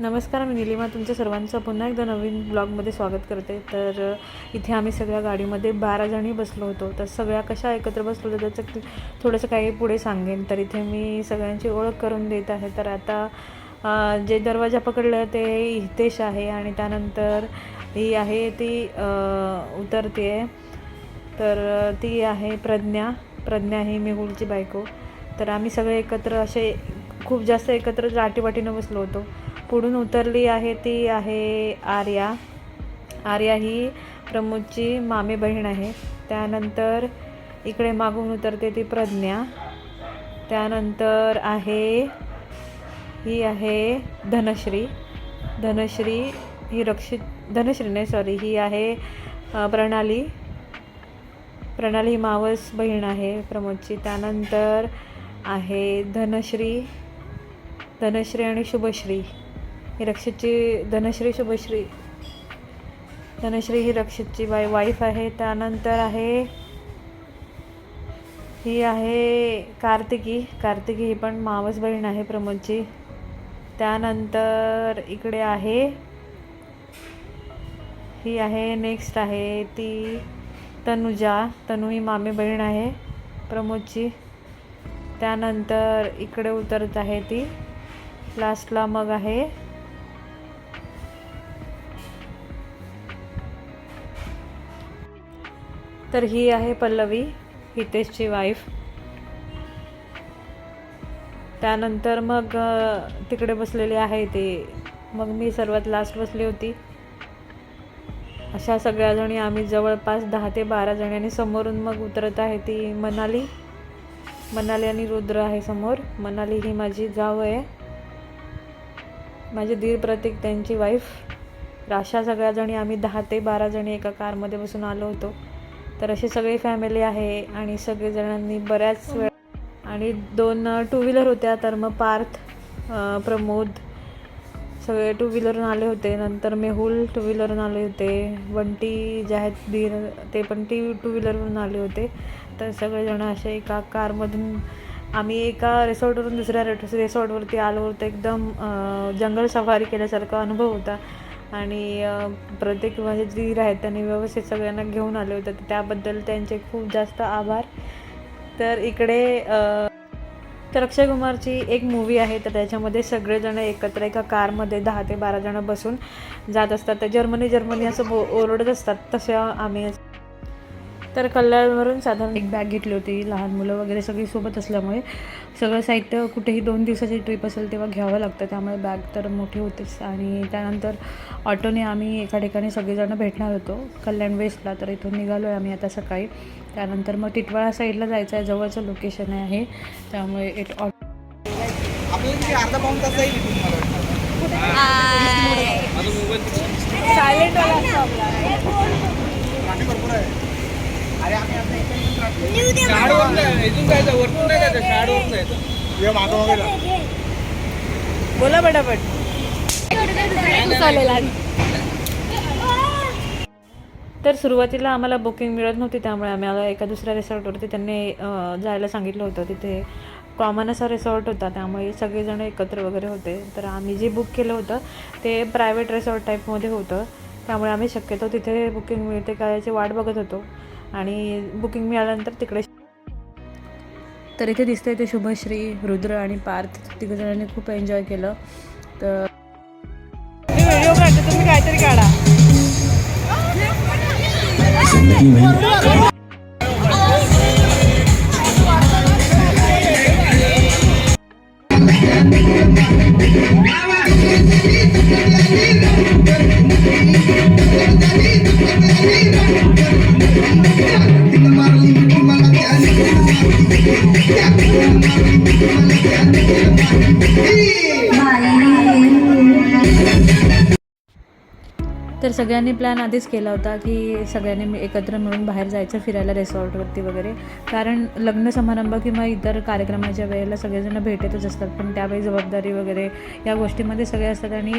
नमस्कार मी निलिमा. तुमच्या सर्वांचं पुन्हा एकदा नवीन ब्लॉगमध्ये स्वागत करते. तर इथे आम्ही सगळ्या गाडीमध्ये बारा जणी बसलो होतो. तर सगळ्या कशा एकत्र बसलो होतो त्याचं थोडंसं काही पुढे सांगेन. तर इथे मी सगळ्यांची ओळख करून देत आहे. तर आता जे दरवाजा पकडलं ते हितेश आहे आणि त्यानंतर ही आहे ती उतरते आहे तर ती आहे प्रज्ञा. प्रज्ञा ही मेहुलची बायको. तर आम्ही सगळे एकत्र असे खूप जास्त एकत्र जाटीवाटीनं बसलो होतो. पुढून उतरली आहे ती आहे आर्या. आर्या ही प्रमोदची मामे बहीण आहे. त्यानंतर इकडे मागून उतरते ती प्रज्ञा. त्यानंतर आहे ही आहे धनश्री. धनश्री ही रक्षित धनश्री नाही सॉरी ही आहे प्रणाली. प्रणाली ही मावस बहीण आहे प्रमोदची. त्यानंतर आहे धनश्री. धनश्री आणि शुभश्री. ही रक्षितची धनश्री शुभश्री. धनश्री ही रक्षितची बाय वाईफ आहे त्यानंतर आहे ही आहे कार्तिकी. कार्तिकी ही पण मावस बहीण आहे प्रमोदची. त्यानंतर इकडे आहे ही आहे नेक्स्ट आहे ती तनुजा. तनु ही मामी बहीण आहे प्रमोदची. त्यानंतर इकडे उतरत आहे ती. लास्टला मग आहे तर ही आहे पल्लवी हितेशची वाईफ त्यानंतर मग तिकडे बसलेले आहे ते. मग मी सर्वात लास्ट बसली होती. अशा सगळ्याजणी आम्ही जवळपास दहा ते बारा जणी आणि समोरून मग उतरत आहे ती मनाली. मनाली आणि रुद्र आहे समोर. मनाली ही माझी जाव आहे. माझे दीर प्रतीक त्यांची वाईफ अशा सगळ्याजणी आम्ही दहा ते बारा जणी एका कारमध्ये बसून आलो होतो. तर अशी सगळी फॅमिली आहे आणि सगळेजणांनी बऱ्याच वेळ आणि दोन टू व्हीलर होत्या तर मग पार्थ प्रमोद सगळे टू व्हीलरवरून आले होते. नंतर मेहुल टू व्हीलरून आले होते. वंटी जे आहेत धीर ते पण टी टू व्हीलरवरून आले होते. तर सगळेजण असे एका कारमधून आम्ही एका रिसॉर्टवरून दुसऱ्या रेट रिसॉर्टवरती आलो होतो. एकदम जंगल सफारी केल्यासारखा अनुभव होता. आणि प्रत्येक माझे दीर आहेत त्यांनी व्यवस्थित सगळ्यांना घेऊन आले होते तर त्याबद्दल त्यांचे खूप जास्त आभार. तर इकडे तर अक्षय कुमारची एक मूवी आहे तर त्याच्यामध्ये सगळेजण एकत्र एका कारमध्ये दहा ते बारा जण बसून जात असतात. तर जर्मनी जर्मनी असं बो ओरडत असतात तशा आम्ही तर कल्याणवरून साधारण एक बॅग घेतली होती लहान मुलं वगैरे सगळी सोबत असल्यामुळे. सगळं साहित्य कुठेही दोन दिवसाची ट्रिप असेल तेव्हा घ्यावं लागतं त्यामुळे बॅग तर मोठी होतीच. आणि त्यानंतर ऑटोने आम्ही एका ठिकाणी सगळेजण भेटणार होतो कल्याण वेस्टला तर इथून निघालो आहे आम्ही आता सकाळी. त्यानंतर मग टिटवाळा साईडला जायचं आहे जवळचं लोकेशन आहे. त्यामुळे एक ऑटो आपल्याला इथून ये मागं वगैरे. बोला पटापट. तर सुरुवातीला आम्हाला बुकिंग मिळत नव्हती त्यामुळे आम्हाला एका दुसऱ्या रिसॉर्टवरती त्यांनी जायला सांगितलं होतं. तिथे कॉमन असा रिसॉर्ट होता त्यामुळे सगळेजण एकत्र वगैरे होते. तर आम्ही जे बुक केलं होतं ते प्रायव्हेट रिसॉर्ट टाईपमध्ये होतं. त्यामुळे आम्ही शक्यतो तिथे बुकिंग मिळते का याची वाट बघत होतो. आणि बुकिंग मिळाल्यानंतर तिकडे तर इथे दिसतंय ते शुभश्री रुद्र आणि पार्थ. तिघजणांनी खूप एन्जॉय केलं. तर व्हिडिओ काढतो तुम्ही काहीतरी काढा. Hey! तर सगळ्यांनी प्लॅन आधीच केला होता की सगळ्यांनी मी- एकत्र मिळून बाहेर जायचं फिरायला रिसॉर्टवरती वगैरे. कारण लग्न समारंभ किंवा इतर कार्यक्रमाच्या वेळेला सगळेजण भेटतच असतात. पण त्यावेळी जबाबदारी वगैरे या गोष्टीमध्ये सगळे असतात आणि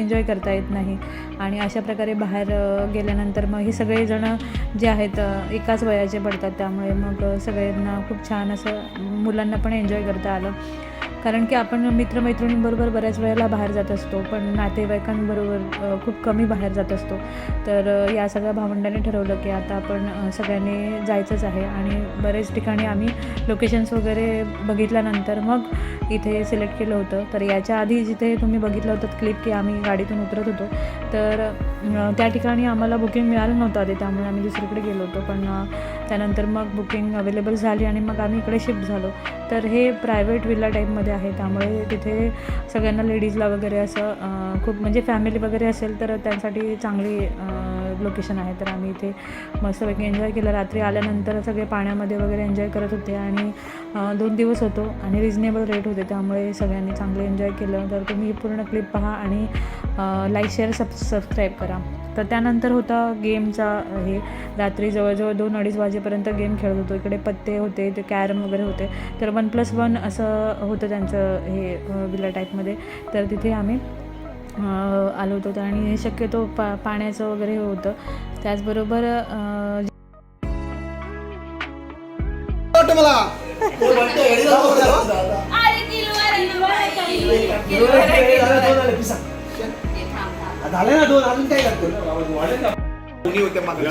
एन्जॉय करता येत नाही. आणि अशा प्रकारे बाहेर गेल्यानंतर मग हे सगळेजणं जे आहेत एकाच वयाचे पडतात. त्यामुळे मग सगळ्यांना खूप छान असं मुलांना पण एन्जॉय करता आलं. कारण की आपण मित्रमैत्रिणींबरोबर बऱ्याच वेळेला बाहेर जात असतो पण नातेवाईकांबरोबर खूप कमी बाहेर जात असतो. तर या सगळ्या भावंडांनी ठरवलं की आता आपण सगळ्यांनी जायचंच आहे. आणि बरेच ठिकाणी आम्ही लोकेशन्स वगैरे बघितल्यानंतर मग इथे सिलेक्ट केलं होतं. तर याच्या आधी जिथे तुम्ही बघितलं होतं क्लिप की आम्ही गाडीतून उतरत होतो. तर त्या ठिकाणी आम्हाला बुकिंग मिळालं नव्हतं आधी. त्यामुळे आम्ही दुसरीकडे गेलो होतो. पण त्यानंतर मग बुकिंग अवेलेबल झाली आणि मग आम्ही इकडे शिफ्ट झालो. तर हे प्रायव्हेट विल्ला टाईपमध्ये आहे. त्यामुळे तिथे सगळ्यांना लेडीजला वगैरे असं खूप म्हणजे फॅमिली वगैरे असेल तर त्यांसाठी चांगली लोकेशन आहे. तर आम्ही इथे मस्तपैकी एन्जॉय केलं. रात्री आल्यानंतर सगळे पाण्यामध्ये वगैरे एन्जॉय करत होते आणि दोन दिवस होतो आणि रिजनेबल रेट होते. त्यामुळे सगळ्यांनी चांगलं एन्जॉय केलं. तर तुम्ही ही पूर्ण क्लिप पहा आणि लाईक शेअर सब सबस्क्राईब करा. तर त्यानंतर होता गेमचा हे. रात्री जवळजवळ दोन अडीच वाजेपर्यंत गेम खेळत होतो. इकडे पत्ते होते ते कॅरम वगैरे होते. तर वन प्लस वन असं होतं त्यांचं हे विला टाईपमध्ये तर तिथे आम्ही आलो होतो आणि शक्यतो पा पाण्याचं वगैरे हे होतं. त्याचबरोबर झाले ना दोन अजून काय लागतं. दोन्ही होते मागे.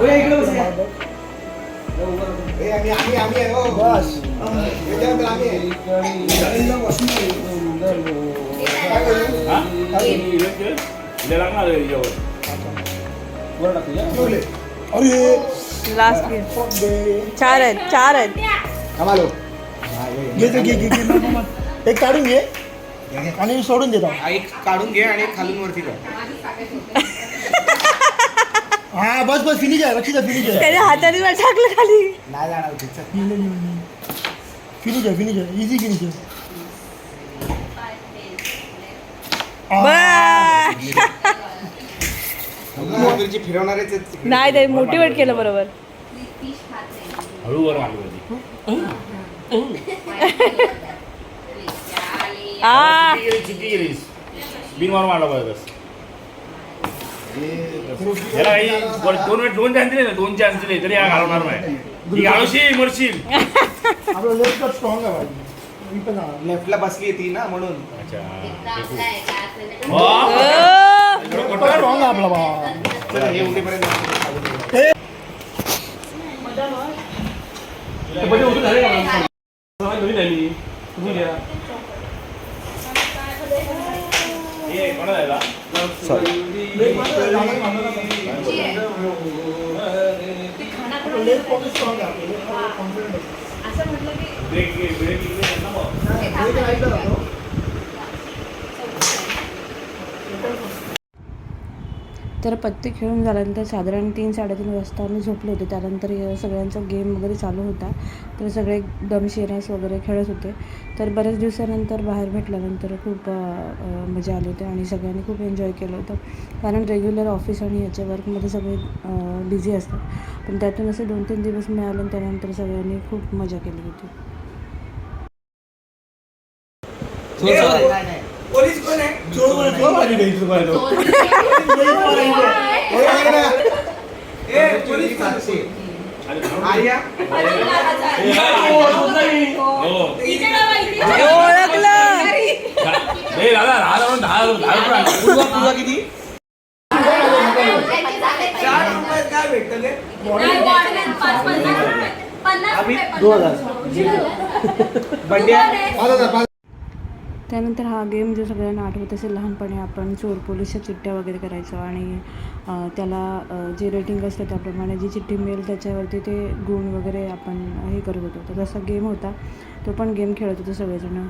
ओय, इकडे बस. या. ए, आम्ही हो. अरे लास्ट गेम चार आहेत चार आहेत मग. एक काढून घे. आणि सोडून देतो एक काढून घे आणि खालून वरती कर. हा बस बस फिनिश आहे. रक्षिता फिनिश आहे. त्याच्या हाताने टाकलं खाली. नाही जाणार. फिनिश आहे फिनिश आहे. इझी फिनिश आहे. मिरची फिरवणारेच आहेत तिकडे. नाही ते मोटिवेट केलं बरोबर. हळूवर आ. चुकी गेलीस बिन मारून मांडला पाहिजे बस. याला काही वर- दोन वेळ दोन चान्स दिले ना दोन चान्स दिले तरी हा घालवणार नाही. ही घालवशील मरशील. आपलं लेफ्ट स्ट्रॉंग आहे बाई इथं जा. लेफ्टला बसली ती ना म्हणून. आपला बा चला हे उठेपर्यंत left pocket confident आहे. ब्रेक घे, ब्रेक तर पत्ते खेळून झाल्यानंतर साधारण तीन साडेतीन वाजता आम्ही झोपलो होते. त्यानंतर सगळ्यांचा गेम वगैरे चालू होता. तर सगळे दमशिरास वगैरे खेळत होते. तर बऱ्याच दिवसानंतर बाहेर भेटल्यानंतर खूप मजा आली होती आणि सगळ्यांनी खूप एन्जॉय केलं होतं. कारण रेग्युलर ऑफिस आणि याच्या वर्कमध्ये सगळे बिझी असतात. पण त्यातून असे दोन तीन दिवस मिळाले त्यानंतर सगळ्यांनी खूप मजा केली होती. पोलीस कोण आहे चोर बोल, चोर मारी नाही इथं बाहेर. ओय, आहे ना. ए, पोलीस साक्षी. आणि घालून- आर्या हो. ओळखलं हे दादा दहा लावून दहा दहा रुपये आणले. तुझा तुझा किती चार रुपयात काय भेटतं ते? आम्ही दोन बंड्या पाच हजार, पाच त्यानंतर हा गेम जो सगळ्यांना आठवत असेल लहानपणी आपण चोर पोलीसच्या चिठ्ठ्या वगैरे करायचो आणि त्याला जे रेटिंग असतं त्याप्रमाणे जी चिठ्ठी मिळेल त्याच्यावरती ते गुण वगैरे आपण हे करत होतो. तर तसा गेम होता. तो पण गेम खेळत होतो सगळेजण.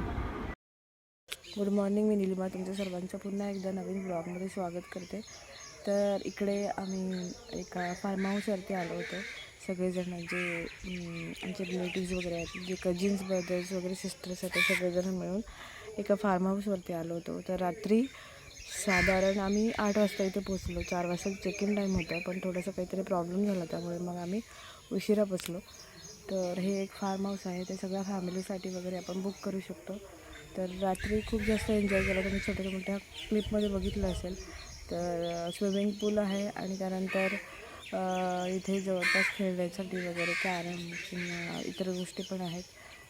गुड मॉर्निंग मी निलिमा. तुमच्या सर्वांचं पुन्हा एकदा नवीन ब्लॉगमध्ये स्वागत करते. तर इकडे आम्ही एका फार्म हाऊसवरती आलो होतो. सगळेजण जे आमचे रिलेटिव्ज वगैरे आहेत जे कजिन्स ब्रदर्स वगैरे सिस्टर्स आहेत ते सगळेजण मिळून एका फार्म हाऊसवरती आलो होतो. तर रात्री साधारण आम्ही आठ वाजता इथे पोचलो चार वाजता चेक इन टाईम होता पण थोडंसं काहीतरी प्रॉब्लेम झाला त्यामुळे मग आम्ही उशिरा पोचलो तर हे एक फार्म हाऊस आहे ते सगळ्या फॅमिलीसाठी वगैरे आपण बुक करू शकतो. तर रात्री खूप जास्त एन्जॉय केला. तुम्ही छोट्या मोठ्या क्लिपमध्ये बघितलं असेल तर स्विमिंग पूल आहे आणि त्यानंतर इथे जवळपास खेळण्यासाठी वगैरे कॅरम किंवा इतर गोष्टी पण आहेत.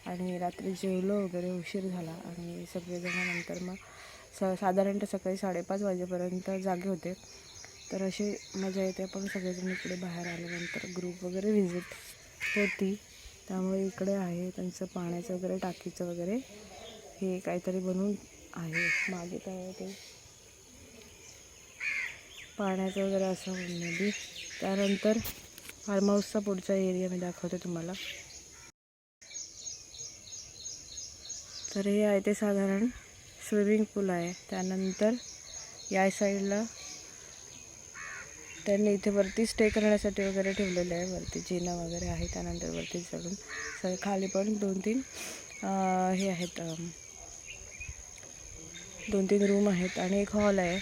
आणि रात्री जेवलो वगैरे उशीर झाला आणि सगळेजण नंतर मग स साधारणतः सकाळी साडेपाच वाजेपर्यंत जागे होते. तर अशी मजा येते आपण सगळेजण इकडे बाहेर आल्यानंतर ग्रुप वगैरे व्हिजिट होती. त्यामुळे इकडे आहे त्यांचं पाण्याचं वगैरे टाकीचं वगैरे हे काहीतरी बनवून आहे. मागे काय ते? पाण्याचं वगैरे असं म्हणणे त्यानंतर फार्म हाऊसचा पुढचा एरिया मी दाखवते तुम्हाला. तर हे आहे ते साधारण स्विमिंग पूल आहे. त्यानंतर या साईडला त्यांनी इथे वरती स्टे करण्यासाठी वगैरे ठेवलेलं आहे. वरती जिना वगैरे आहे. त्यानंतर वरती चढून सर खाली पण दोन तीन हे आहेत दोन तीन रूम आहेत आणि एक हॉल आहे.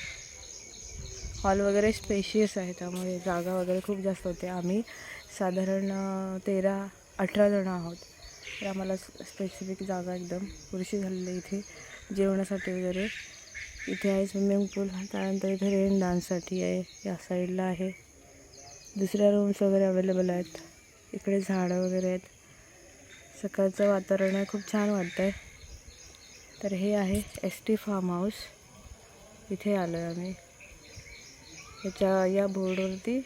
हॉल वगैरे स्पेशियस आहे. त्यामुळे जागा वगैरे खूप जास्त होते. आम्ही साधारण तेरा अठरा जणं आहोत. तर आम्हाला स्पेसिफिक जागा एकदम पुरेशी झालेली आहे इथे. जेवणासाठी वगैरे. इथे आहे स्विमिंग पूल त्यानंतर इथे रेन डान्ससाठी आहे. या साईडला आहे. दुसऱ्या रूम्स वगैरे अवेलेबल आहेत. इकडे झाडं वगैरे आहेत. सकाळचं वातावरण आहे. खूप छान वाटतं आहे तर हे आहे एस टी फार्म हाऊस इथे आलो आहे आम्ही. याच्या या बोर्डवरती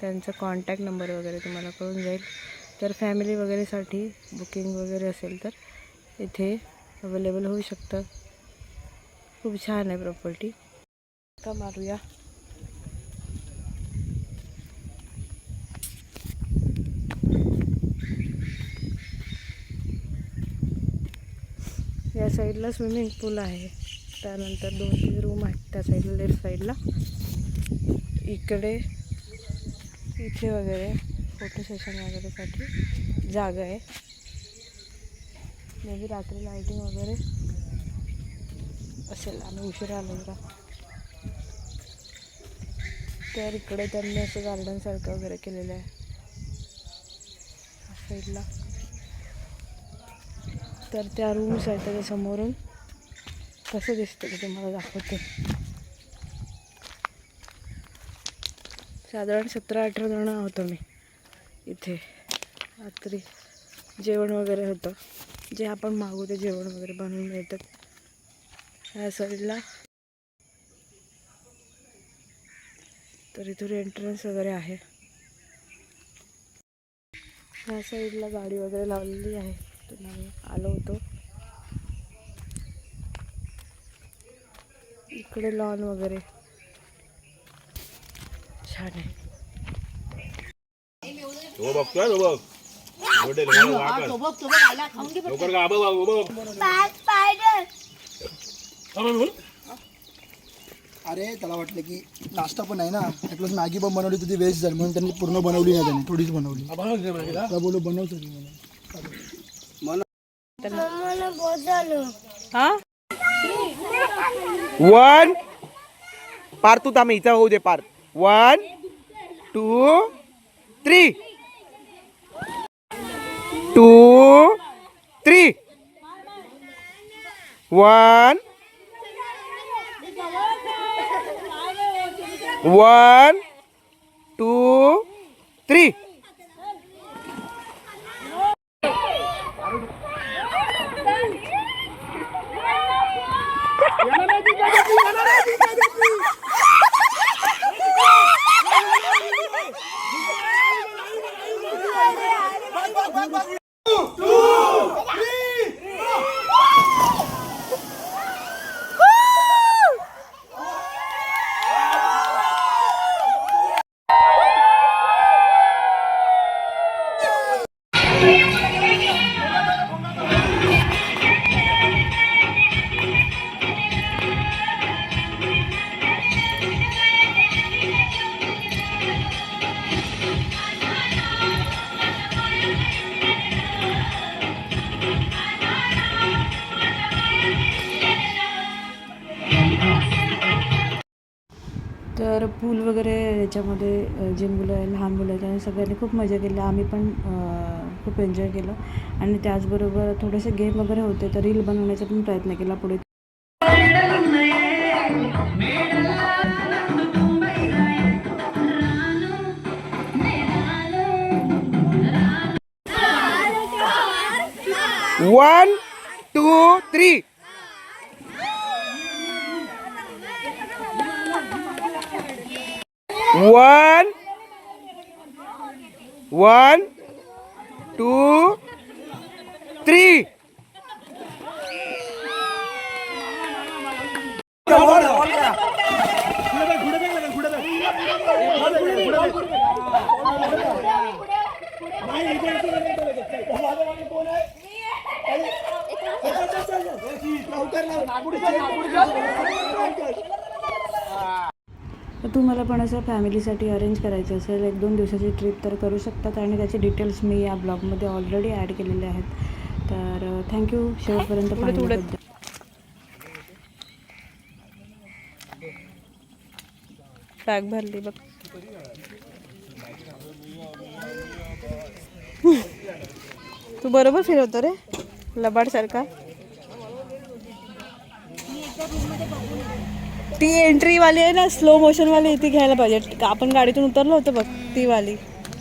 त्यांचा कॉन्टॅक्ट नंबर वगैरे तुम्हाला कळून जाईल. तर फॅमिली वगैरेसाठी बुकिंग वगैरे असेल तर इथे अवेलेबल शकतं. खूप छान आहे प्रॉपर्टी. का मारूया. या साईडला स्विमिंग पूल आहे. त्यानंतर दोन तीन रूम आहेत त्या साईडला, लेफ़्ट साईडला. इकडे इथे वगैरे फोटो सेशन वगैरेसाठी जागा आहे. मे बी रात्री लाईटिंग वगैरे असेल आम्ही उशिरा आलो जरा. तर इकडे त्यांनी असं गार्डनसारखं वगैरे केलेलं आहे. साईडला तर त्या रूम्स आहेत त्याच्या समोरून. कसं दिसतं ते तुम्हाला दाखवते. साधारण सतरा अठरा जण आहोत आम्ही. इथे. रात्री जेवण वगैरे होतं. जे आपण मागू ते जेवण वगैरे बनवून मिळतात. ह्या साईडला. तर इथून एंट्रन्स वगैरे आहे. ह्या साईडला गाडी वगैरे लावलेली आहे. तिथून आम्ही आलो होतो. इकडे लॉन वगैरे. छान आहे. तो बघतोय तो बघ. लवकर का आबा बाबू बघ. थांब, बोल. अरे त्याला वाटलं की नाश्ता पण आहे ना. प्लस मॅगी पण बनवली होती ती वेस्ट झाली. म्हणून त्यांनी पूर्ण बनवली नाही त्यांनी थोडीच बनवली? त्याला बोलू बनवतो हा? वन पार तू थांब इथं होऊ दे पार. One two three two three one one two three तर पूल वगैरे याच्यामध्ये जे मुलं आहे लहान मुलं आहेत त्यांनी सगळ्यांनी खूप मजा केली. आम्ही पण खूप एन्जॉय केलं. आणि त्याचबरोबर थोडेसे गेम वगैरे होते तर रील बनवण्याचा पण प्रयत्न केला पुढे. One two three one one two three तर तुम्हाला पण असं फॅमिलीसाठी अरेंज करायचं असेल एक दोन दिवसाची ट्रिप तर करू शकतात आणि त्याचे डिटेल्स मी या ब्लॉगमध्ये ऑलरेडी ॲड केलेले आहेत. तर थँक्यू शेवटपर्यंत बॅग भरली बघ. तू बरोबर फिरवतो रे? लबाड सारखा ती एंट्री वाली आहे ना स्लो मोशन वाली ती घ्यायला पाहिजे. आपण गाडीतून उतरलो होतो बघ ती वाली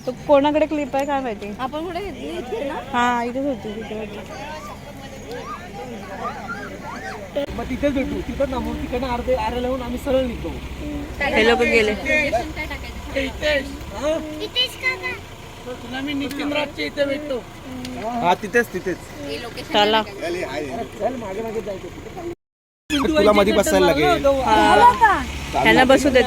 तो कोणाकडे क्लिप आहे काय माहिती? आपण कुठे घेतली? इथे ना? हा इथेच होती तिथे होती. मग तिथेच भेटू. तिथं ना मग तिकडनं अर्धे अर्धे लावून आम्ही सरळ निघतो. हे लोक गेले. तुला मी नितीन राजच्या इथे भेटतो. हा तिथेच तिथेच. चला. तुला मध्ये बसायला लागेल. ह्यांना बसू देत.